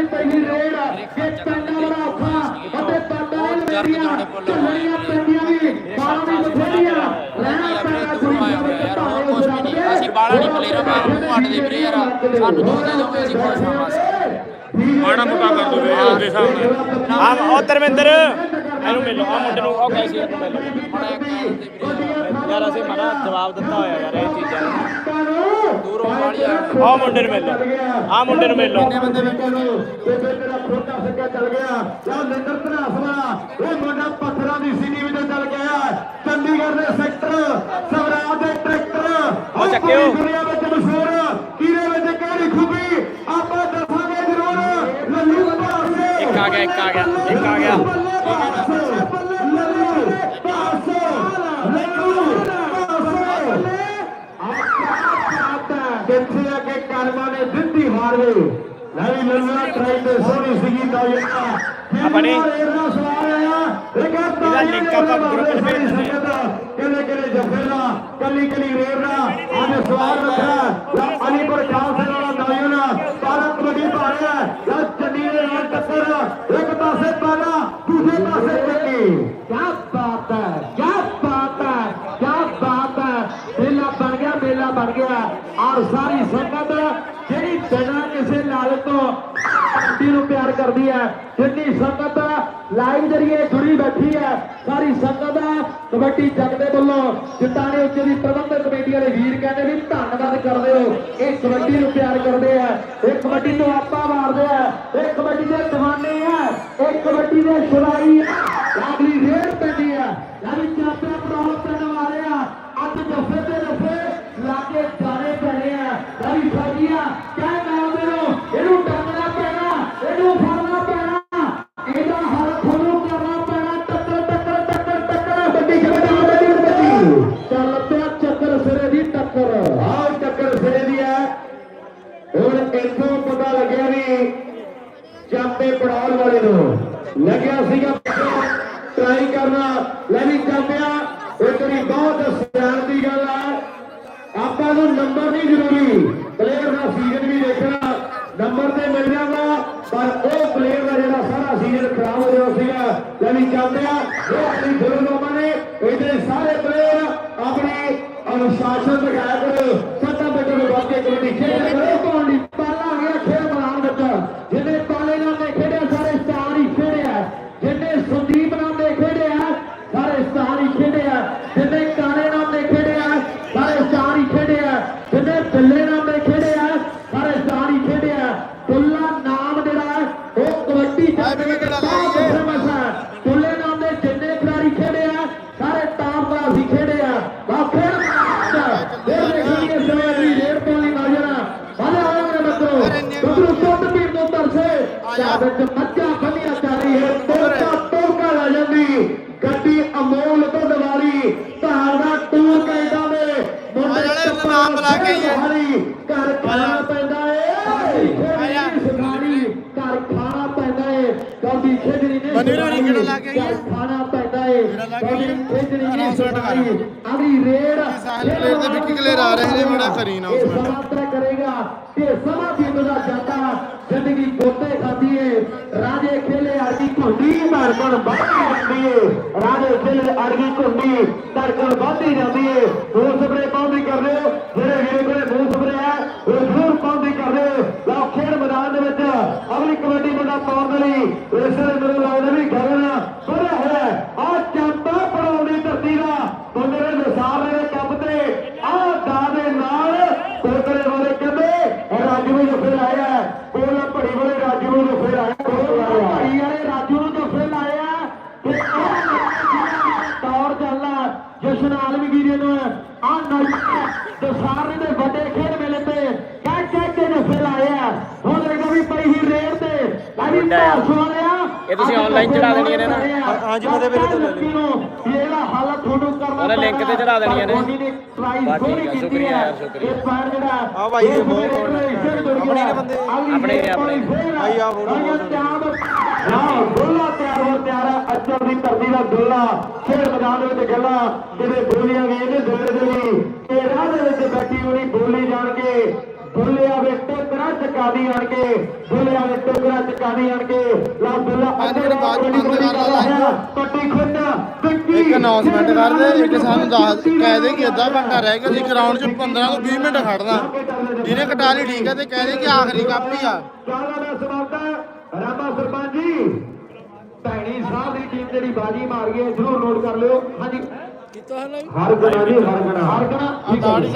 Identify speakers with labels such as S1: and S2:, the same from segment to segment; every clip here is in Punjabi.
S1: ਵੀ ਪਹਿਲੀ ਰੇਡ ਕਿ ਪੈਂਦਾ ਬੜਾ ਔਖਾ ਅਤੇ ਨੇ ਲਵੇੜੀਆਂ ਝੱਲਣੀਆਂ ਪੈਂਦੀਆਂ ਵੀ ਬਾਲਾਂ ਦੀ ਬਥੇਰੀਆਂ ਰਹਿਣਾ ਪੈਣਾ ਗੁਰੀਆਂ ਵਿੱਚ ਭਾਵੇਂ ਉਸ ਰੱਬ ਦੇ
S2: ਅਸੀਂ ਬਾਲਾਂ ਨਹੀਂ ਪਲੇਅਰਾਂ ਬਾਹਰ ਨੂੰ ਅੱਡਦੇ ਵੀਰੇ ਯਾਰ। ਸਾਨੂੰ ਦੋ ਦੇ ਦੋਗੇ ਅਸੀਂ ਖੁਸ਼ ਹਾਂ
S3: ਮਾੜਾ ਮੋਟਾ ਕਰ ਦੋ ਵੀਰੇ ਉਹਦੇ ਹਿਸਾਬ ਨਾਲ।
S4: ਆ ਉਹ ਧਰਮਿੰਦਰ। ਇਹਨੂੰ ਮਿਲੋ ਆ ਮੁੰਡੇ ਨੂੰ ਉਹ ਕੈਸੀ ਮਿਲੋ।
S2: ਮਾੜਾ ਇੱਕ ਵੀਰੇ।
S4: ਯਾਰ ਅਸੀਂ ਮਾੜਾ ਜਵਾਬ ਦਿੱਤਾ ਹੋਇਆ ਯਾਰ ਇਹ ਚੀਜ਼ਾਂ
S2: ਦੂਰੋਂ ਵਾਲੀ ਆ
S4: ਆ ਮੁੰਡੇ ਨੂੰ ਮਿਲੋ ਆ ਮੁੰਡੇ ਨੂੰ ਮਿਲੋ
S1: ਬੰਦੇ ਬੈਠੇ ਨੂੰ? ਤੇ ਫਿਰ ਤੇਰਾ ਫੋਟਾ ਸਿੱਕਾ ਚੱਲ ਗਿਆ। ਜਾਂ ਲਿੰਦਰ ਧਨਾਸਵਾ ਇਹ ਮੁੰਡਾ ਪੱਥਰਾਂ ਦੀ ਸੀਨੀ ਵਿੱਚ ਚੱਲ ਗਿਆ ਚੰਡੀਗੜ੍ਹ ਦੇ ਸੈਕਟਰ ਸਵਰਾਜ ਦੇ ਟਰੈਕਟਰ। ਉਹ
S4: ਚੱਕਿਓ।
S1: ਦੁਨੀਆ ਵਿੱਚ ਮਸ਼ਹੂਰ। ਕੀਰੇ ਵਿੱਚ ਕਿਹੜੀ ਖੂਬੀ? ਆਪਾਂ ਦੱਸਾਂਗੇ ਜ਼ਰੂਰ। ਲੱਲੂ ਪਾਸੇ
S4: ਇੱਕ ਆ ਗਿਆ, ਇੱਕ ਆ ਗਿਆ, ਇੱਕ ਆ ਗਿਆ।
S1: ਕੇ ਕਰਮਾਂ ਨੇ ਦਿੱਤੀ ਹਾਰ ਵੇ। ਲੈ ਵੀ ਲੱਲੂਆ ਟਰਾਈ ਤੇ ਸੋਹਣੀ ਸੀਗੀ ਦਾ ਯਾਰ
S4: ਆਪਣੀ-
S1: ਇਹਦਾ ਸਵਾਲ ਆਇਆ
S4: ਆਪਾਂ
S1: ਜਫੇਲਾ ਕੱਲੀ ਕੱਲੀ ਰੇਰਨਾ ਸਵਾਲ ਰੱਖਿਆ। ਅਲੀਪੁਰ ਵਾਲਾ ਚੰਨੀ ਦੇ ਨਾਲ ਟੱਕਰ ਇੱਕ ਪਾਸੇ ਪਾਲਾ ਦੂਜੇ ਪਾਸੇ ਚੱਕੀ। ਕੀ ਬਾਤ ਹੈ ਕੀ ਬਾਤ ਹੈ ਕੀ ਬਾਤ ਹੈ ਮੇਲਾ ਬਣ ਗਿਆ ਮੇਲਾ ਬਣ ਗਿਆ ਔਰ ਸਾਰੀ ਸੰਗਤ ਜਿਹੜੀ ਬਿਨਾਂ ਕਿਸੇ ਲਾਲਚ ਤੋਂ ਕਬੱਡੀ ਨੂੰ ਪਿਆਰ ਕਰਦੀ ਹੈ, ਜਿੰਨੀ ਸੰਗਤ ਲਾਈਵ ਜਰੀਏ ਜੁੜੀ ਬੈਠੀ ਹੈ, ਸਾਰੀ ਸੰਗਤ ਕਬੱਡੀ ਜੱਗ ਦੇ ਵੱਲੋਂ ਜਿੱਤਾਣੇ ਉੱਚ ਦੀ ਪ੍ਰਬੰਧਕ ਕਮੇਟੀ ਵਾਲੇ ਵੀਰ ਕਹਿੰਦੇ ਵੀ ਧੰਨਵਾਦ ਕਰਦੇ ਹੋ, ਇਹ ਕਬੱਡੀ ਨੂੰ ਪਿਆਰ ਕਰਦੇ ਆ ਇਹ ਕਬੱਡੀ ਨੂੰ ਆਪਾ ਮਾਰਦੇ ਆ ਇਹ ਕਬੱਡੀ ਦੇ ਦੀਵਾਨੇ ਆ ਇਹ ਕਬੱਡੀ ਦੇ ਸ਼ੁਰਾਈ ਆ ਅਗਲੀ ਪੈਂਦੀ ਆ ਯਾਨੀ ਚਾਪਿਆ ਨੰਬਰ ਨਹੀਂ ਜ਼ਰੂਰੀ। ਪਲੇਅਰ ਦਾ ਸੀਜ਼ਨ ਵੀ ਦੇਖਣਾ ਨੰਬਰ ਤੇ ਮਿਲ ਜਾਂਦਾ ਪਰ ਉਹ ਪਲੇਅਰ ਦਾ ਜਿਹੜਾ ਸਾਰਾ ਸੀਜ਼ਨ ਖਰਾਬ ਹੋ ਰਿਹਾ ਸੀਗਾ ਯਾਨੀ ਚਾਹੁੰਦਿਆ ਉਹ ਆਪਣੀ ਫਿਲਮਾਂ ਨੇ ਇਹਦੇ ਸਾਰੇ ਪਲੇਅਰ ਆਪਣੇ ਅਨੁਸ਼ਾਸਨ ਦਿਖਾਇਆ ਕਰੋ। ਸੱਤਾ ਬੇਟੇ ਨੂੰ ਵੱਧ ਕੇ ਕਬੱਡੀ ਖੇਡ ਕਰੋ। ਕੌਣ ਪਾਲਾ ਆ ਗਿਆ ਖੇਡ ਬਣਾਉਣ ਵਿੱਚ ਜਿਹਨੇ ਪਾਲੇ ਨਾਲ ਨੇ ਖੇਡਿਆ ਸਾਰੇ ਸਟਾਰ ਹੀ ਖੇਡਿਆ। ਜਿਹਨੇ ਸੰਦੀਪ ਨਾਮ ਦੇ ਖੇਡਿਆ ਸਾਰੇ ਸਟਾਰ ਹੀ ਖੇਡਿਆ। ਗੱਡੀ ਅਮੋਲ ਤੋਂ ਦਿਵਾਲੀ ਧਾਰ ਦਾ ਟੂਰ ਕਹਿੰਦਾ ਨੇ ਮੁੰਡੇ ਚੱਪਲਾਂ ਬੁਲਾ ਕੇ ਹਰੀ ਘਰ ਖਾਣਾ ਪੈਂਦਾ ਏ। ਸੁਖਾਣੀ ਘਰ ਖਾਣਾ ਪੈਂਦਾ ਏ। ਕੌਡੀ ਖੇਡਣੀ ਨੇ
S3: ਬਨੀ ਵੀਰੇ ਕਿਹੜਾ ਲਾ ਕੇ
S1: ਘਰ ਖਾਣਾ ਪੈਂਦਾ ਏ। ਕੌਡੀ ਖੇਡਣੀ ਨਹੀਂ ਸੁਖਾਣੀ ਅਗਲੀ ਰੇਡ
S3: ਸਾਹਿਲ ਪਲੇਅਰ ਦੇ ਵਿੱਕੀ ਕਲੇਰ ਆ ਰਹੇ ਨੇ ਬੜਾ ਨਾ
S1: ਸਮਾਂ ਤੈਅ ਕਰੇਗਾ ਕਿ ਸਮਾਂ ਬੀਤਦਾ ਜਾਂਦਾ। ਜ਼ਿੰਦਗੀ ਗੋਤੇ ਖਾਦੀ ਏ। ਰਾਜੇ ਖੇਲੇ ਅਰਗੀ ਘੁੰਡੀ ਧੜਕਣ ਵੱਧਦੀ ਜਾਂਦੀ ਏ ਰਾਜੇ ਖੇਲੇ ਅਰਗੀ ਘੁੰਡੀ ਧੜਕਣ ਵੱਧਦੀ ਜਾਂਦੀ ਏ। ਹੋਰ ਸਪਰੇ ਪਾਉਂਦੀ ਕਰ ਲਿਓ ਜਿਹੜੇ ਵੀਰੇ ਕੋਲੇ ਮੂੰਹ ਸਪਰੇ ਆ ਉਹ ਜ਼ਰੂਰ ਪਾਉਂਦੀ ਕਰ ਲਿਓ ਲਓ ਖੇਡ ਮੈਦਾਨ ਦੇ ਵਿੱਚ ਅਗਲੀ ਕਬੱਡੀ ਮੁੰਡਾ ਪਾਉਣ ਦੇ ਲਈ ਇਸ ਵੇਲੇ ਮੇਰੇ ਲੱਗਦਾ ਵੀ ਗਗਨ ਵਧਿਆ ਹੋਇਆ ਆ ਚਾਂਪਾ ਪੜਾਉਣੀ ਧਰਤੀ ਦਾ ਬੰਦੇ ਦੇ ਸਾਹਮਣੇ ਦੇ ਕੱਪ ਤੇ ਆ ਦਾ ਦੇ ਨਾਲ ਕੋਟਲੇ ਵਾਲੇ ਕਹਿੰਦੇ ਰਾਜੂ ਨੂੰ ਫਿਰ ਆਇਆ ਕੋਲਾ ਭੜੀ ਵਾਲੇ ਰਾਜੂ ਨੂੰ ਫਿਰ ਆਇਆ ਭੜੀ ਵਾਲੇ ਰਾਜੂ ਨੂੰ ਫਿਰ ਆਇਆ ਤੇ ਤੌਰ ਚੱਲਦਾ ਜਸ਼ਨ ਆਲਮਗੀਰੀ ਨੂੰ ਆ ਦਸਾਰੇ ਦੇ ਵੱਡੇ ਖੇਡ ਮੇਲੇ ਤੇ ਕਹਿ ਕਹਿ ਕੇ ਨੇ ਫਿਰ ਆਇਆ ਹੁਣ ਦੇਖੋ ਵੀ ਪਈ ਹੀ ਰੇਡ ਤੇ ਲਾਵੀ ਧਾਰ ਸੁਣਿਆ
S4: ਇਹ ਤੁਸੀਂ online ਚੜਾ ਦੇਣੀਆਂ ਨੇ ਨਾ?
S1: ਹਾਂਜੀ ਮਤੇ ਵੀਰੇ ਤੋਂ ਲੈ ਲਿਓ। ਇਹਦਾ ਹੱਲ ਤੁਹਾਨੂੰ ਕਰਨਾ
S4: ਉਹਨੇ link ਤੇ ਚੜਾ ਦੇਣੀਆਂ ਨੇ। ਆ, ਸ਼ੁਕਰੀਆ ਯਾਰ, ਸ਼ੁਕਰੀਆ।
S1: ਇਹ ਪੈਰ ਜਿਹੜਾ
S3: ਆ ਭਾਈ ਇਹ ਬਹੁਤ
S1: ਆਪਣੇ
S3: ਨੇ ਬੰਦੇ।
S4: ਆਪਣੇ ਨੇ, ਆਪਣੇ।
S3: ਭਾਈ ਆ ਫੋਟੋ ਬਹੁਤ
S1: ਹਾਂ ਹੋ ਅੱਜਰ ਦੀ ਧਰਤੀ ਦਾ ਦੁੱਲਾ ਖੇਡ ਮੈਦਾਨ ਦੇ ਵਿੱਚ ਗੱਲਾਂ ਜਿਹੜੇ ਬੋਲੀਆਂ ਗਈਆਂ ਨੇ ਦੁੱਲੇ ਦੇ ਲਈ ਇਹ ਰਾਹ ਦੇ ਵਿੱਚ ਬੈਠੀ ਹੋਣੀ ਬੋਲੀ ਜਾਣ ਕੇ ਬੁੱਲਿਆ ਵੇ ਟੋਕਰਾ ਚਕਾ ਦੀ ਆਣ ਕੇ ਬੁੱਲਿਆ ਵੇ ਟੋਕਰਾ ਚਕਾ ਦੀ ਆਣ ਕੇ ਲਾ ਬੁੱਲਾ
S3: ਪੰਜ ਮਿੰਟ ਬਾਅਦ ਬੰਦ ਕਰ ਲਾ ਲਾਈਵ।
S1: ਪੱਟੀ ਖੁੱਟ ਵਿੱਕੀ
S3: ਇੱਕ ਅਨਾਉਂਸਮੈਂਟ ਕਰ ਦੇ ਇੱਕ ਸਾਨੂੰ ਦੱਸ ਕਹਿ ਦੇ ਕਿ ਅੱਧਾ ਘੰਟਾ ਰਹਿ ਗਿਆ ਸੀ ਗਰਾਊਂਡ 'ਚ 15 ਤੋਂ 20 ਮਿੰਟ ਖੜਨਾ ਜਿਹਨੇ ਕਟਾ ਲਈ ਠੀਕ ਹੈ ਤੇ ਕਹਿ ਦੇ ਕਿ ਆਖਰੀ ਕਾਪੀ ਆ।
S1: ਚਾਲਾ ਦਾ ਸਮਾਪਤ ਰਾਮਾ ਸਰਪੰਚ ਜੀ। ਭੈਣੀ ਸਾਹਿਬ ਦੀ ਟੀਮ ਜਿਹੜੀ ਬਾਜੀ ਮਾਰ ਗਈ ਹੈ ਜਰੂਰ ਨੋਟ ਕਰ ਲਿਓ। ਹਾਂਜੀ। ਹਰ ਗਣਾ ਜੀ? ਹਰ ਗਣਾ ਹਰ ਗਣਾ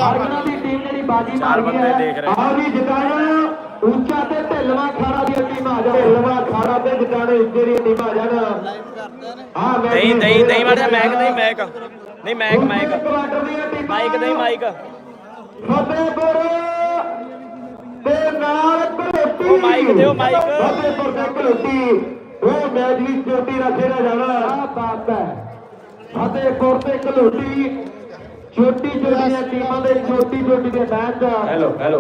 S1: ਹਰ ਗਣਾ ਦੀ ਟੀਮ ਜਿਹੜੀ ਬਾਜੀ ਮਾਰ ਗਈ ਹੈ। ਆਹ ਵੀ ਜਿਤਾਇਆ ਉੱਚਾ ਤੇ ਢਿੱਲਵਾ ਖਾੜਾ ਦੀ ਟੀਮ ਆ ਜਾਵੇ। ਢਿੱਲਵਾ ਖਾੜਾ ਤੇ ਜਿਤਾਣੇ ਦੀ ਟੀਮ ਆ ਜਾਣ। ਆ ਮੈਂ
S4: ਨਹੀਂ ਨਹੀਂ ਨਹੀਂ ਮਾੜਾ ਮੈਕ ਨਹੀਂ ਮੈਕ ਨਹੀਂ ਮੈਕ ਮੈਕ ਮਾਈਕ ਨਹੀਂ ਮਾਈਕ।
S1: ਫਤਿਹਪੁਰ ਦੇ ਨਾਲ
S4: ਉਹ ਮਾਈਕ ਦਿਓ, ਮਾਈਕ।
S1: ਫਤਿਹਪੁਰ ਦੇ ਘਲੋਟੀ ਉਹ ਮੈਚ ਵੀ ਚੋਟੀ ਰੱਖੇਗਾ ਜਾਣਾ। ਆ ਬਾਤ ਹੈ। ਫਤਿਹਪੁਰ ਤੇ ਘਲੋਟੀ ਛੋਟੀ ਛੋਟੀਆਂ ਟੀਮਾਂ ਦੇ ਛੋਟੀ ਛੋਟੀ ਦੇ ਮੈਚ
S5: ਹੈਲੋ ਹੈਲੋ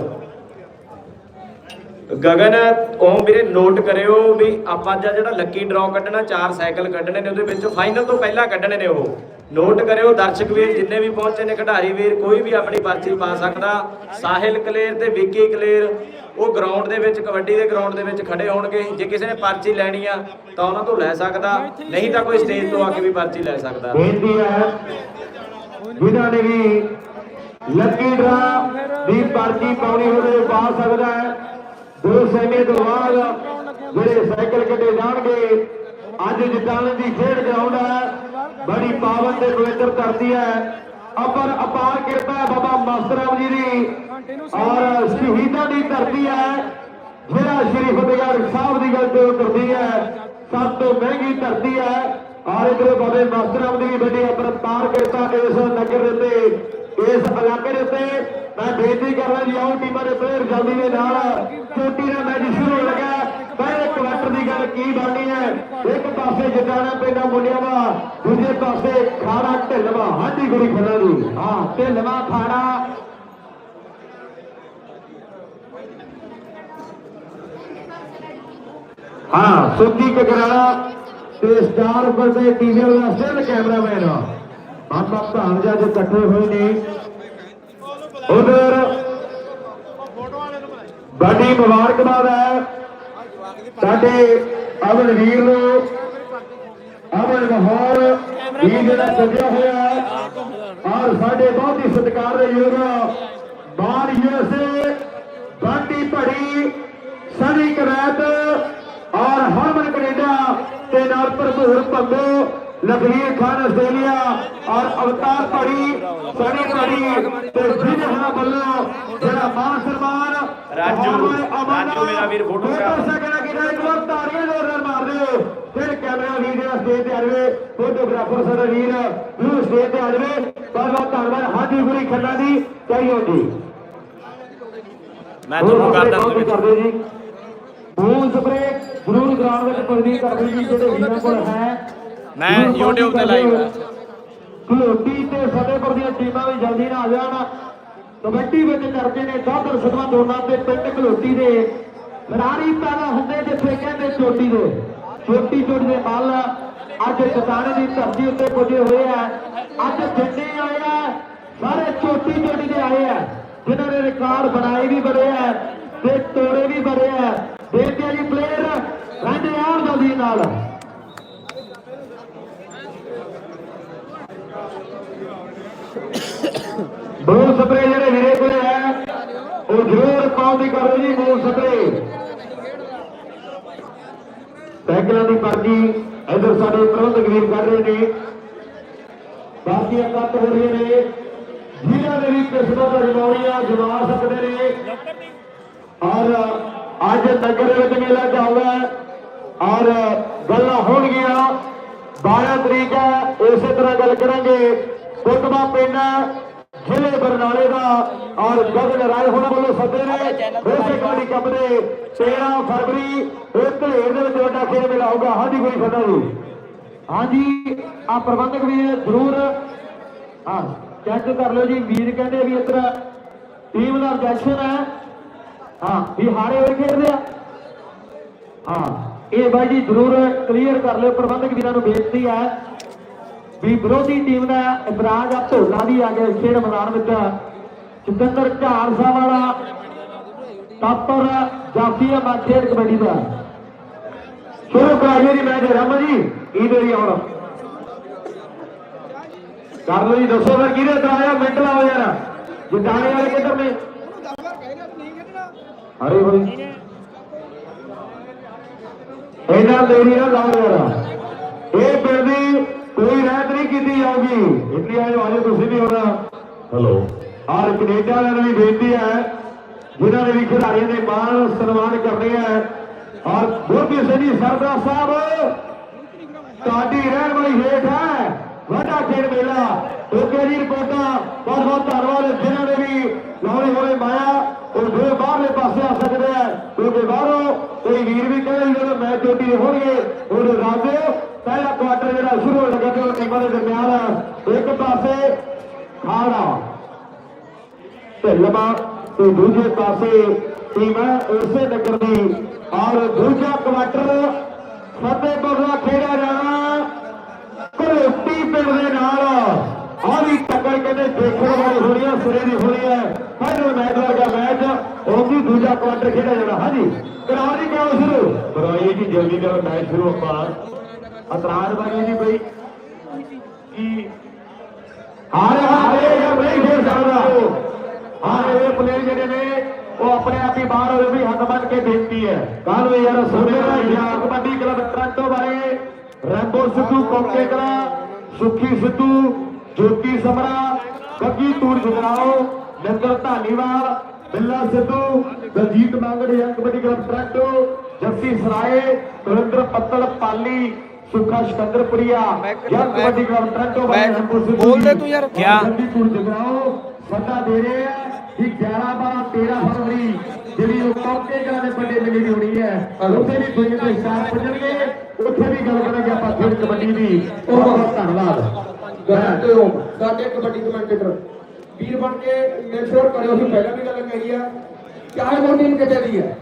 S5: ਗਗਨ ਉਹ ਵੀਰੇ ਨੋਟ ਕਰਿਓ ਵੀ ਆਪਾਂ ਜਿਹੜਾ ਲੱਕੀ ਡਰਾਅ ਕੱਢਣਾ ਚਾਰ ਸਾਈਕਲ ਕੱਢਣੇ ਨੇ ਉਹਦੇ ਵਿੱਚ ਫਾਈਨਲ ਤੋਂ ਪਹਿਲਾਂ ਕੱਢਣੇ ਨੇ ਉਹ। ਨੋਟ ਕਰਿਓ, ਦਰਸ਼ਕ ਵੀਰ, ਜਿੰਨੇ ਵੀ ਪਹੁੰਚੇ ਨੇ ਖਿਡਾਰੀ ਵੀਰ, ਕੋਈ ਵੀ ਆਪਣੀ ਪਰਚੀ ਪਾ ਸਕਦਾ। ਸਾਹਿਲ ਕਲੇਰ ਤੇ ਵਿੱਕੀ ਕਲੇਰ, ਉਹ ਗਰਾਊਂਡ ਦੇ ਵਿੱਚ, ਕਬੱਡੀ ਦੇ ਗਰਾਊਂਡ ਦੇ ਵਿੱਚ ਖੜੇ ਹੋਣਗੇ। ਜੇ ਕਿਸੇ ਨੇ ਪਰਚੀ ਲੈਣੀ ਆ, ਤਾਂ ਉਹਨਾਂ ਤੋਂ ਲੈ ਸਕਦਾ। ਨਹੀਂ ਤਾਂ ਕੋਈ ਸਟੇਜ ਤੋਂ ਆ ਕੇ ਵੀ ਪਰਚੀ ਲੈ ਸਕਦਾ।
S1: ਬੇਨਤੀ ਹੈ ਜਿਨ੍ਹਾਂ ਨੇ ਵੀ ਲੱਕੀ ਡਰਾ ਦੀ ਪਰਚੀ ਪਾਉਣੀ ਹੋਵੇ ਪਾ ਸਕਦਾ ਹੈ। ਦੋ ਸੈਮੀ ਤੋਂ ਬਾਅਦ ਜਿਹੜੇ ਸਾਈਕਲ ਕੱਢੇ ਜਾਣਗੇ, ਅੱਜ ਜਿਤਾਣ ਦੀ ਖੇਡ ਗਰਾਊਂਡ ਹੈ। ਬੜੀ ਪਾਵਨ ਤੇ ਪਵਿੱਤਰ ਧਰਤੀ ਹੈ। ਅਪਰ ਅਪਾਰ ਕਿਰਪਾ ਹੈ ਬਾਬਾ ਮਾਸਟਰ ਜੀ ਦੀ। ਔਰ ਸ਼ਹੀਦਾਂ ਦੀ ਧਰਤੀ ਹੈ। ਜਿਹੜਾ ਸ਼੍ਰੀ ਫਤਿਹਗੜ੍ਹ ਸਾਹਿਬ ਦੀ ਗੱਲ ਤੇ ਉਤਰਦੀ ਹੈ। ਸਭ ਤੋਂ ਮਹਿੰਗੀ ਧਰਤੀ ਹੈ। ਔਰ ਇਧਰ ਬਾਬੇ ਮਾਸਟਰ ਦੀ ਵੀ ਵੱਡੀ ਅਪਰਪਾਰ ਕਿਰਪਾ ਇਸ ਨਗਰ ਦੇ ਉੱਤੇ, ਇਸ ਇਲਾਕੇ ਦੇ ਉੱਤੇ। ਮੈਂ ਬੇਨਤੀ ਕਰਦਾ ਜੀ, ਆਓ ਟੀਮਾਂ ਦੇ ਪਲੇਅਰ ਜਲਦੀ ਦੇ ਨਾਲ। ਚੋਟੀ ਦਾ ਮੈਚ ਸ਼ੁਰੂ ਹੋਣ ਲੱਗਾ ਪਹਿਲੇ ਕੁਆਟਰ ਦੀ ਗੱਲ ਕੀ ਬਣਨੀ ਹੈ? ਇੱਕ ਪਾਸੇ ਜਿਤਾਣਾ ਪੈਂਦਾ ਮੁੰਡਿਆਂ ਦਾ ਦੂਜੇ ਪਾਸੇ ਖਾੜਾ ਢਿੱਲਵਾ। ਹਾਂਜੀ ਗੁਰੀ ਖੜਾ ਦੀ। ਹਾਂ ਢਿੱਲਵਾ ਖਾੜਾ। ਹਾਂ ਸੁੱਕੀ ਕਗਰਾਲਾ ਤੇ ਸਟਾਰ ਉੱਪਰ ਤੇ ਟੀਵੀ ਵਾਲਾ ਸਟਿਲ ਕੈਮਰਾਮੈਨ। ਆਪਾਂ ਭਾਂਜਾ ਜੋ ਇਕੱਠੇ ਹੋਏ ਨੇ। ਉਧਰ ਵੱਡੀ ਮੁਬਾਰਕਬਾਦ ਹੈ। ਸਾਡੇ ਅਮਨ ਵੀਰ ਨੂੰ ਅਮਨ ਮਾਹੌਲ ਵੀਰ ਜਿਹੜਾ ਸੱਜਿਆ ਹੋਇਆ ਔਰ ਸਾਡੇ ਬਹੁਤ ਹੀ ਸਤਿਕਾਰਯੋਗ ਬਾਹਰ ਯੂਐਸਏ ਬਾਟੀ ਭੜੀ ਸਨੀ ਕਰੈਤ ਔਰ ਹਰਮਨ ਕੈਨੇਡਾ ਤੇ ਨਾਲ ਭਰਪੂਰ ਭੰਗੋ ਲਖਵੀਰ ਖਾਨ ਆਸਟ੍ਰੇਲੀਆ ਔਰ ਅਵਤਾਰ ਭੜੀ ਸਨੀ ਭੜੀ ਤੇ ਜਿਹਨਾਂ ਵੱਲੋਂ ਜਿਹੜਾ ਮਾਨ ਸਨਮਾਨ
S5: ਰਾਜੂ, ਰਾਜੂ ਮੇਰਾ ਵੀਰ।
S1: ਫੋਟੋ ਸਕਣਾ ਵਾਰ ਤਾੜੀਆਂ ਜ਼ੋਰਦਾਰ ਮਾਰ ਦਿਓ। ਫਿਰ ਕੈਮਰਾ ਵੀਰ ਜਿਹੜਾ ਸਟੇਜ ਤੇ ਆ ਜਾਵੇ ਫੋਟੋਗ੍ਰਾਫਰ ਸਾਡਾ ਵੀਰ ਨੂੰ ਸਟੇਜ ਤੇ ਆ ਜਾਵੇ। ਬਹੁਤ ਬਹੁਤ ਧੰਨਵਾਦ ਹਾਜੀ ਗੁਰੀ ਖੰਨਾ ਦੀ ਚਾਹੀਓ ਜੀ।
S4: ਮੈਂ ਤੁਹਾਨੂੰ ਕਰਦਾ
S1: ਜੀ। ਬੂਨ ਸਪਰੇ ਜ਼ਰੂਰ ਗਰਾਊਂਡ ਵਿੱਚ ਪ੍ਰਦੀਪ ਕਰਦੇ ਜੀ ਜਿਹੜੇ ਵੀਰਾਂ ਕੋਲ ਹੈ।
S4: ਮੈਂ YouTube ਤੇ live
S1: ਹੋ। ਘਲੋਟੀ ਤੇ ਫਤਿਹਪੁਰ ਦੀਆਂ ਟੀਮਾਂ ਵੀ ਜਲਦੀ ਨਾਲ ਆ ਜਾਣ। ਕਬੱਡੀ ਵਿੱਚ ਕਰਦੇ ਨੇ ਦੋਦਰ ਸਦਵਾ ਦੋਨਾਂ ਤੇ ਪਿੰਡ ਘਲੋਟੀ ਦੇ। ਫਰਾਰੀ ਪੈਦਾ ਹੁੰਦੇ ਜਿੱਥੇ ਕਹਿੰਦੇ ਚੋਟੀ ਦੇ ਛੋਟੀ ਚੋਟੀ ਦੇ ਮੱਲ ਅੱਜ ਕਸਾਣੇ ਦੀ ਧਰਤੀ ਉੱਤੇ ਪੁੱਜੇ ਹੋਏ ਆ। ਅੱਜ ਜਿੰਨੇ ਆਏ ਆ, ਸਾਰੇ ਛੋਟੀ ਚੋਟੀ ਦੇ ਆਏ ਆ। ਜਿਨ੍ਹਾਂ ਨੇ ਰਿਕਾਰਡ ਬਣਾਏ ਵੀ ਬੜੇ ਆ, ਤੇ ਤੋੜੇ ਵੀ ਬੜੇ ਆ। ਬੇਟੇ ਜੀ ਪਲੇਅਰ ਰਹਿੰਦੇ ਆਉਣ ਜਲਦੀ ਨਾਲ। ਬੋਲ ਸਪਰੇ ਜਿਹੜੇ ਵੀਰੇ ਕੋਲੇ ਹੈ ਉਹ ਜ਼ਰੂਰ ਪਾਉਂਦੀ ਕਰੋ ਜੀ ਬੋਲ ਸਪਰੇ ਸਾਈਕਲਾਂ ਦੀ ਪਰਚੀ ਇਧਰ ਸਾਡੇ ਪ੍ਰਬੰਧਕ ਵੀਰ ਕਰ ਰਹੇ ਨੇ। ਬਾਕੀ ਇਕੱਠ ਹੋ ਰਹੇ ਨੇ। ਜਿਨ੍ਹਾਂ ਦੇ ਵੀ ਕਿਸਮਤ ਅਜਮਾਉਣੀਆਂ ਜਮਾ ਸਕਦੇ ਨੇ। ਔਰ ਅੱਜ ਨਗਰ ਵਿੱਚ ਮੇਲਾ ਚੱਲਦਾ ਔਰ ਗੱਲਾਂ ਹੋਣਗੀਆਂ। 12 ਤਰੀਕ ਹੈ, ਇਸੇ ਤਰ੍ਹਾਂ ਗੱਲ ਕਰਾਂਗੇ। ਕੁਤਬਾ ਪਿੰਡ ਜ਼ਿਲ੍ਹੇ ਬਰਨਾਲੇ ਦਾ ਔਰ ਗਗਨ ਰਾਏ ਹੋਣਾ ਵੱਲੋਂ ਸੱਦੇ ਨੇ। ਵੈਸੇ ਕਬੱਡੀ ਕੱਪ ਦੇ 13 ਫਰਵਰੀ ਇਹ ਧਲੇਰ ਦੇ ਵਿੱਚ ਵੱਡਾ ਖੇਡ ਮੇਲਾ ਹੋਊਗਾ। ਹਾਂਜੀ ਕੋਈ ਫਤਾ ਜੀ? ਹਾਂਜੀ ਆ ਪ੍ਰਬੰਧਕ ਵੀ ਜ਼ਰੂਰ ਹਾਂ ਚੈੱਕ ਕਰ ਲਿਓ ਜੀ। ਵੀਰ ਕਹਿੰਦੇ ਵੀ ਇੱਧਰ ਟੀਮ ਦਾ ਰਿਜੈਕਸ਼ਨ ਹੈ। ਹਾਂ ਵੀ ਹਾਰੇ ਹੋਏ ਖੇਡਦੇ ਆ। ਹਾਂ ਇਹ ਬਾਈ ਜੀ ਜ਼ਰੂਰ ਕਲੀਅਰ ਕਰ ਲਿਓ। ਪ੍ਰਬੰਧਕ ਵੀਰਾਂ ਨੂੰ ਬੇਨਤੀ ਹੈ ਵੀ ਵਿਰੋਧੀ ਟੀਮ ਦਾ ਇਤਰਾਜ਼ ਆ ਢੋਲਾ ਦੀ ਆ ਕੇ ਖੇਡ ਮੈਦਾਨ ਵਿੱਚ। ਚਿਤੰਦਰ ਝਾੜ ਵਾਲਾ ਤਾਪਰ ਜਾਫੀਆ ਮਾਖੇੜ ਕਬੱਡੀ ਦਾ। ਸ਼ੁਰੂ ਕਰਾਈਏ ਜੀ ਮੈਚ, ਰਮ ਜੀ ਇਹ ਮੇਰੀ ਆਉਣ ਕਰ ਲਓ ਜੀ, ਦੱਸੋ ਫਿਰ ਕਿਹਦੇ ਤੇ ਆਇਆ ਮਿੰਟ ਲਾਓ ਯਾਰ। ਜਿਤਾਣੇ ਵਾਲੇ ਕਿੱਧਰ ਨੇ? ਅਰੇ ਹੋਈ ਇਹਨਾਂ ਦੇਰੀ ਨਾ, ਲਾਓ ਯਾਰ। ਇਹ ਪਿੰਡ ਦੀ ਕੋਈ ਰਹਿਤ ਨਹੀਂ ਕੀਤੀ ਜਾਊਗੀ। ਇੰਡੀਆ ਆਇਓ ਆਜੋ ਤੁਸੀਂ ਵੀ ਹੋਣਾ। ਹਲੋ। ਔਰ ਕੈਨੇਡਾ ਵਾਲਿਆਂ ਨੂੰ ਵੀ ਬੇਨਤੀ ਹੈ ਜਿਨ੍ਹਾਂ ਨੇ ਵੀ ਖਿਡਾਰੀਆਂ ਦੇ ਮਾਣ ਸਨਮਾਨ ਕਰਨੇ ਆ। ਔਰ ਗੋਪੀ ਸਿੰਘ ਜੀ ਸਰਦਾਰ ਸਾਹਿਬ ਤੁਹਾਡੀ ਰਹਿਣ ਵਾਲੀ ਹੇਠ ਹੈ। ਵੱਡਾ ਖੇਡ ਮੇਲਾ। ਓਕੇ ਜੀ ਰਿਪੋਰਟਾਂ ਬਹੁਤ ਬਹੁਤ ਧੰਨਵਾਦ। ਜਿਨ੍ਹਾਂ ਨੇ ਵੀ ਲਾਉਣੇ ਹੋਏ ਮਾਇਆ ਉਹ ਫਿਰ ਬਾਹਰਲੇ ਪਾਸੇ ਆ ਸਕਦੇ ਆ। ਕਿਉਂਕਿ ਬਾਹਰੋਂ ਕੋਈ ਵੀਰ ਵੀ ਕਹਿੰਦੇ ਜਦੋਂ ਮੈਚ ਚੋਟੀ ਦੇ ਹੋਣਗੇ। ਉਹ ਰਾਜੇ ਪਹਿਲਾ ਕੁਆਟਰ ਜਿਹੜਾ ਸ਼ੁਰੂ ਹੋਣ ਲੱਗਾ ਤੇ ਟੀਮਾਂ ਦੇ ਦਰਮਿਆਨ ਇੱਕ ਪਾਸੇ ਖਾੜਾ ਢਿੱਲਵਾ ਤੇ ਦੂਜੇ ਪਾਸੇ ਟੀਮ ਹੈ। ਉਸੇ ਨਗਰ ਦੀ ਔਰ ਦੂਜਾ ਕੁਆਟਰ ਫਤਿਹਪੁਰ ਦਾ ਖੇਡਿਆ ਜਾਣਾ ਘਰੋਟੀ ਪਿੰਡ ਦੇ ਨਾਲ ਆਹ ਵੀ ਟੱਕਰ ਕਹਿੰਦੇ ਦੇਖਣ ਵਾਲੀ ਹੋਣੀ ਆ, ਸਿਰੇ ਦੀ ਹੋਣੀ ਹੈ ਫਾਈਨਲ ਮੈਚ ਵਰਗਾ ਮੈਚ ਉਹ ਦੂਜਾ ਕੁਆਟਰ ਖੇਡਿਆ ਜਾਣਾ ਹਾਂਜੀ, ਕਰਾ ਜੀ ਕਰੋ ਸ਼ੁਰੂ। ਕਰਾਈਏ ਜੀ, ਜਲਦੀ ਕਰੋ ਮੈਚ ਸ਼ੁਰੂ ਆਪਾਂ। ਅਤਰਾਜ ਬਾਗੀ ਜੀ ਬਈ। ਕੀ? ਹਾਰੇ ਹਾਰੇ ਜਾਂ ਨਹੀਂ ਖੇਡ ਸਕਦਾ ਹਾਰੇ ਹੋਏ ਪਲੇਅਰ ਜਿਹੜੇ ਨੇ, ਉਹ ਆਪਣੇ ਆਪ ਹੀ ਬਾਹਰ ਹੋਏ ਵੀ ਹੱਥ ਬੰਨ ਕੇ ਬੇਨਤੀ ਹੈ। ਕੱਲ ਵੀ ਯਾਰ ਸੋਨੇ ਦਾ ਜਾਂ ਕਬੱਡੀ ਕਲੱਬ ਟ੍ਰਾਂਟੋ ਬਾਰੇ ਰੈਂਬੋ ਸਿੱਧੂ ਕੋਕੇ ਕਲਾ ਸੁਖੀ ਸਿੱਧੂ, ਜੋਤੀ ਸਮਰਾ, ਗੱਗੀ ਤੂਰ ਜਗਰਾਓ ਨਿੰਦਰ ਧਾਲੀਵਾਲ, ਬਿੱਲਾ ਸਿੱਧੂ, ਦਲਜੀਤ ਮੰਗੜ ਜਾਂ ਕਬੱਡੀ ਕਲੱਬ ਟ੍ਰਾਂਟੋ, ਜੱਸੀ ਸਰਾਏ ਤੁਰਿੰਦਰ ਪੱਤਲ, ਪਾਲੀ ਸੁਖਾ ਸਿਕੰਦਰਪੁਰੀਆ ਜਾਂ kabaddi club Toronto Rambo Sidhu
S2: ਬੋਲ ਦੇ ਤੂੰ ਯਾਰ।
S1: ਕਿਆ? ਤੂਰ ਜਗਰਾਓ ਸੱਦਾ ਦੇ ਰਹੇ ਆ ਕਿ 11 12 13 ਫਰਵਰੀ ਜਿਹੜੀ ਉਹ ਕੋਕੇ ਕਲਾ ਦੇ ਵੱਡੇ ਮੇਲੇ ਦੀ ਹੋਣੀ ਹੈ। ਉੱਥੇ ਵੀ ਦੁਨੀਆ ਦੇ ਸਟਾਰ ਪੁੱਜਣਗੇ ਉੱਥੇ ਵੀ ਗੱਲ ਕਰਾਂਗੇ ਆਪਾਂ ਖੇਡ ਕਬੱਡੀ ਦੀ। ਬਹੁਤ ਬਹੁਤ ਧੰਨਵਾਦ।
S6: ਤੇ ਹੋ ਸਾਡੇ ਕਬੱਡੀ ਕਮੈਂਟੇਟਰ ਵੀਰ ਬਣ ਕੇ ਮੇਕ ਸ਼ੋਰ ਕਰਿਓ ਅਸੀਂ ਪਹਿਲਾਂ ਵੀ ਗੱਲ ਕਹੀ ਆ ਉਹ ਟੀਮ ਕਿਤੇ ਦੀ ਹੈ?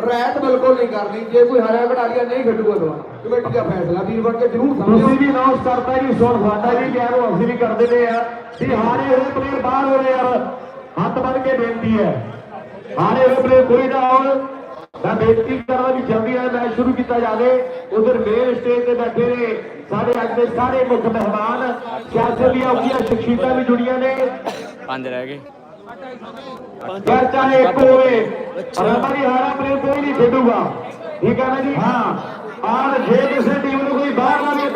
S6: ਰਹਿਤ ਬਿਲਕੁਲ ਨਹੀਂ ਕਰਨੀ। ਜੇ ਕੋਈ ਹਰਿਆ ਖਿਡਾਰੀਆ ਨਹੀਂ ਖੇਡੂਗਾ ਤਾਂ ਕਮੇਟੀ ਦਾ ਫੈਸਲਾ ਵੀਰ ਬਣ ਕੇ ਜ਼ਰੂਰ ਸਮਝੋ
S1: ਤੁਸੀਂ ਵੀ ਅਨਾਉਂਸ ਕਰਤਾ ਜੀ ਸੁਣ ਸਾਡਾ ਵੀ ਪਿਆਰ ਉਹ ਅਸੀਂ ਵੀ ਕਰ ਦਿੰਦੇ ਆ। ਵੀ ਹਾਰੇ ਹੋਏ ਪਲੇਅਰ ਬਾਹਰ ਹੋ ਰਹੇ ਯਾਰ ਹੱਥ ਬੰਨ ਕੇ ਬੇਨਤੀ ਹੈ। ਹਾਰੇ ਹੋਏ ਪਲੇਅਰ ਕੋਈ ਨਾ ਆਉਣ। ਮੈਂ ਬੇਨਤੀ ਕਰਦਾ ਵੀ ਜਲਦੀ ਨਾਲ ਮੈਚ ਸ਼ੁਰੂ ਕੀਤਾ ਜਾਵੇ। ਉਧਰ ਮੇਨ ਸਟੇਜ ਤੇ ਬੈਠੇ ਨੇ ਸਾਡੇ ਅੱਜ ਦੇ ਸਾਰੇ ਮੁੱਖ ਮਹਿਮਾਨ। ਸਿਆਸਤ ਦੀਆਂ ਉੱਚੀਆਂ ਸ਼ਖਸੀਅਤਾਂ ਵੀ ਜੁੜੀਆਂ ਨੇ।
S2: ਪੰਜ ਰਹਿ ਗਏ।
S1: ਯਾਰ ਚਾਹੇ ਇੱਕ ਹੋਵੇ ਹਮਾਰੀ ਹਾਰਾ ਪਲੇਅਰ ਕੋਈ ਨਹੀਂ ਖੇਡੂਗਾ। ਠੀਕ ਹੈ ਨਾ ਜੀ? ਹਾਂ। ਆਰ ਜੇ ਕਿਸੇ ਟੀਮ ਨੂੰ ਕੋਈ ਬਾਹਰ ਨਾ ਵੀ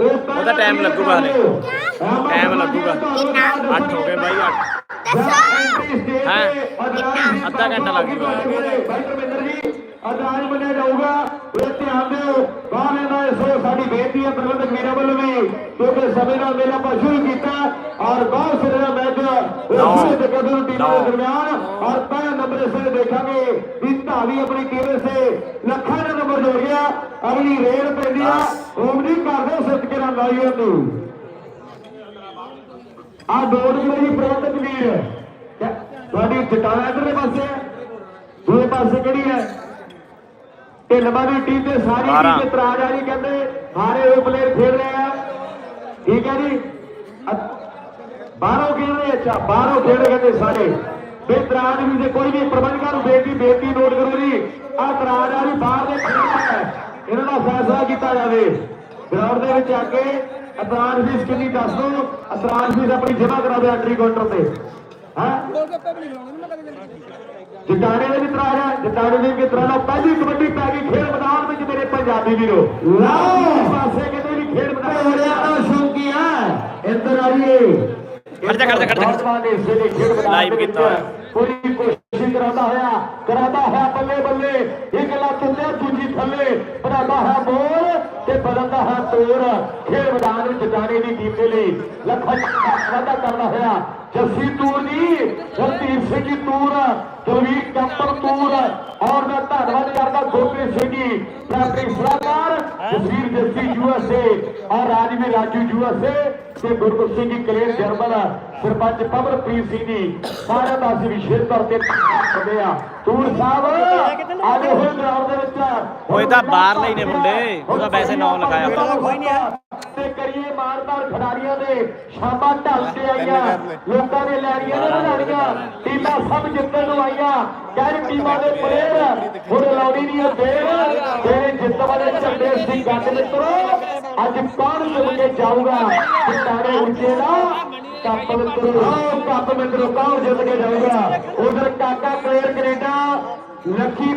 S1: ਉਹ
S2: ਉਹਦਾ time ਲੱਗੂਗਾ ਹਲੇ। Time ਲੱਗੂਗਾ। ਅੱਠ ਹੋ ਗਏ ਬਾਈ, ਅੱਠ।
S1: ਹੈਂ?
S2: ਅੱਧਾ ਘੰਟਾ ਲੱਗ ਜੂਗਾ।
S1: ਭਾਈ ਪਰਮਿੰਦਰ ਜੀ ਅਦਾਜ ਮੰਨਿਆ ਜਾਊਗਾ। ਇਹ ਧਿਆਨ ਦਿਓ। ਬਾਹਰ ਦਾ ਸੋ ਸਾਡੀ ਬੇਨਤੀ ਹੈ ਪ੍ਰਬੰਧਕ ਮੇਰਾ ਵੱਲੋਂ ਵੀ ਕਿਉਂਕਿ ਸਮੇਂ ਨਾਲ ਮੇਲਾ ਆਪਾਂ ਸ਼ੁਰੂ ਕੀਤਾ ਔਰ ਬਹੁਤ ਸਿਰੇ ਦਾ ਮੈਚ ਉਸੇ ਤੇ ਕਦੋਂ ਟੀਮਾਂ ਦੇ ਦਰਮਿਆਨ ਔਰ ਪਹਿਲਾ ਨੰਬਰ ਵੇਲੇ ਦੇਖਾਂਗੇ। ਵੀ ਧਾਵੀ ਆਪਣੀ ਟੀਮ ਸੇ ਲੱਖਾਂ ਦਾ ਨੰਬਰ ਜੋੜ ਗਿਆ। ਅਗਲੀ ਰੇਡ ਪੈਂਦੀ ਆ। ਹੋਮ ਨਹੀਂ ਕਰਦੇ ਸਿੱਟ ਕੇ ਨਾ ਲਾਈ ਉਹਨੂੰ ਆ ਦੌੜ ਜਿਹੜੀ ਵੀਰ ਕਿਆ- ਤੁਹਾਡੀ ਚਟਾਣਾ ਇਧਰਲੇ ਪਾਸੇ ਹੈ। ਦੂਏ ਪਾਸੇ ਕਿਹੜੀ ਹੈ? ਢਿੱਲਵਾਂ ਦੀ ਟੀਮ ਤੇ ਸਾਰੀ। ਟੀਮ ਤੇ ਤਰਾਜ ਆ ਜੀ ਕਹਿੰਦੇ ਹਾਰੇ ਹੋਏ ਪਲੇਅਰ ਖੇਡ ਰਹੇ ਆ। ਠੀਕ ਹੈ ਜੀ। ਬਾਹਰੋਂ ਖੇਡ ਰਹੇ ਅੱਛਾ ਬਾਹਰੋਂ ਖੇਡ ਕਹਿੰਦੇ ਸਾਰੇ ਤੇ ਤਰਾਜ ਵੀ ਜੇ ਕੋਈ ਵੀ ਪ੍ਰਬੰਧਕਾਂ ਨੂੰ ਬੇਨਤੀ ਬੇਨਤੀ ਨੋਟ ਕਰੋ ਜੀ। ਆ ਤਰਾਜ ਆ ਵੀ ਬਾਹਰ ਦੇ ਇਹਨਾਂ ਦਾ ਫੈਸਲਾ ਕੀਤਾ ਜਾਵੇ। ਗਰਾਊਂਡ ਦੇ ਵਿੱਚ ਆ ਕੇ ਅਤਰਾਜ ਫੀਸ ਕਿੰਨੀ ਦੱਸ ਦਿਓ। ਅਤਰਾਜ ਫੀਸ ਆਪਣੀ ਜਮ੍ਹਾਂ ਕਰਾ ਦਿਓ ਐਂਟਰੀ ਕਾਊਂਟਰ ਤੇ। ਹਾਂ? ਜਟਾਣੇ ਦੇ ਵੀ ਤਰਾਜ ਹੈ ਜਟਾਣੇ ਦੇ ਵੀ ਤਰਾਜ ਪਹਿਲੀ ਕਬੱਡੀ ਪੈ ਗਈ ਖੇਡ ਮੈਦਾਨ ਵਿੱਚ ਮੇਰੇ ਪੰਜਾਬੀ ਵੀਰੋ। ਲਾਓ। ਪਾਸੇ ਕਿਤੇ ਵੀ ਖੇਡ ਮੈਦਾਨ ਹੋਰਿਆ ਦਾ ਸ਼ੌਂਕੀ ਹੈ ਇੱਧਰ ਆਈਏ।
S2: ਖੜ ਜਾ, ਖੜ ਜਾ, ਖੜ ਜਾ, ਖੜ ਜਾ।
S1: ਨੌਜਵਾਨ ਇਸ ਵੇਲੇ ਖੇਡ ਮੈਦਾਨ
S2: Live
S1: ਦੇ ਵਿੱਚ
S2: ਕੀਤਾ ਹੋਇਆ।
S1: ਪੂਰੀ ਕੋਸ਼ਿਸ਼ ਕਰਾਉਂਦਾ ਹੋਇਆ ਕਰਾਉਂਦਾ ਹੈ ਬੱਲੇ ਬੱਲੇ ਇੱਕ ਲੱਤ ਉੱਤੇ ਦੂਜੀ ਥੱਲੇ ਬਣਾਉਂਦਾ ਹੈ ਬੋਲ ਤੇ ਬਦਲਦਾ ਹੈ ਤੋਰ ਖੇਡ ਮੈਦਾਨ ਵਿੱਚ ਜਾਣੇ ਦੀ ਟੀਮ ਦੇ ਲਈ ਲੱਖਾਂ ਵਾਧਾ ਕਰਦਾ ਹੋਇਆ ਜੱਸੀ ਤੂਰ ਦੀ ਜਗਦੀਪ ਸਿੰਘ ਜੀ ਤੂਰ ਦਲਵੀਰ ਕੰਪਰ ਤੂਰ ਔਰ ਮੈਂ ਧੰਨਵਾਦ ਕਰਦਾ ਗੁਰਪ੍ਰੀਤ ਸਿੰਘ ਜੀ ਪ੍ਰਾਪਰੀ ਸਲਾਹਕਾਰ ਜਸਵੀਰ ਜੱਸੀ ਯੂਐਸਏ ਔਰ ਰਾਜਵੀਰ ਰਾਜੂ ਯੂਐਸਏ ਤੇ ਗੁਰਪ੍ਰੀਤ ਸਿੰਘ ਜੀ ਕਲੇਰ ਜਰਮਨ ਸਰਪੰਚ ਪਵਨਪ੍ਰੀਤ ਸਿੰਘ ਜੀ ਸਾਰਿਆਂ ਦਾ ਅਸੀਂ ਵਿਸ਼ੇਸ਼ ਤੌਰ ਤੇ ਕਰਦੇ ਆ। ਤੂਰ ਸਾਹਿਬ ਆਜੋ ਹੋਏ ਗਰਾਊਂਡ ਦੇ ਵਿੱਚ।
S2: ਇਹ ਤਾਂ ਬਾਹਰ ਲਈ ਨੇ ਮੁੰਡੇ ਉਹਦਾ ਵੈਸੇ ਨਾਂ ਲਿਖਾਇਆ। ਆਪਾਂ
S1: ਤੇ ਕਰੀਏ ਮਾਰਦਾਰ ਖਿਡਾਰੀਆਂ ਦੇ ਸ਼ਾਮਾਂ ਢਲ ਕੇ ਆਈਆਂ। ਲੋਕਾਂ ਨੇ ਲੈਣੀਆਂ ਨੇ ਵਧਾਣੀਆਂ ਟੀਮਾਂ ਸਭ ਜਿੱਤਣ ਨੂੰ ਆਈਆਂ। ਕਹਿ ਟੀਮਾਂ ਦੇ ਪਲੇਅਰ ਹੁਣ ਲਾਉਣੀ ਦੀ ਹੈ ਦੇਰ ਜਿੱਤ ਵਾਲੇ ਝੰਡੇ ਸੀ ਗੱਡ ਮਿੱਤਰੋ ਅੱਜ ਕੌਣ ਚੁੱਕ ਕੇ ਜਾਊਗਾ ਸਿਤਾਰੇ ਉੱਚੇ ਦਾ। ਕੱਪ ਮਿੱਤਰੋ ਕੱਪ ਮਿੱਤਰੋ ਕੌਣ ਜਿੱਤ ਕੇ ਜਾਊਗਾ। ਉਧਰ ਕਾਕਾ ਪਲੇਅਰ ਕੈਨੇਡਾ, ਲੱਖੀ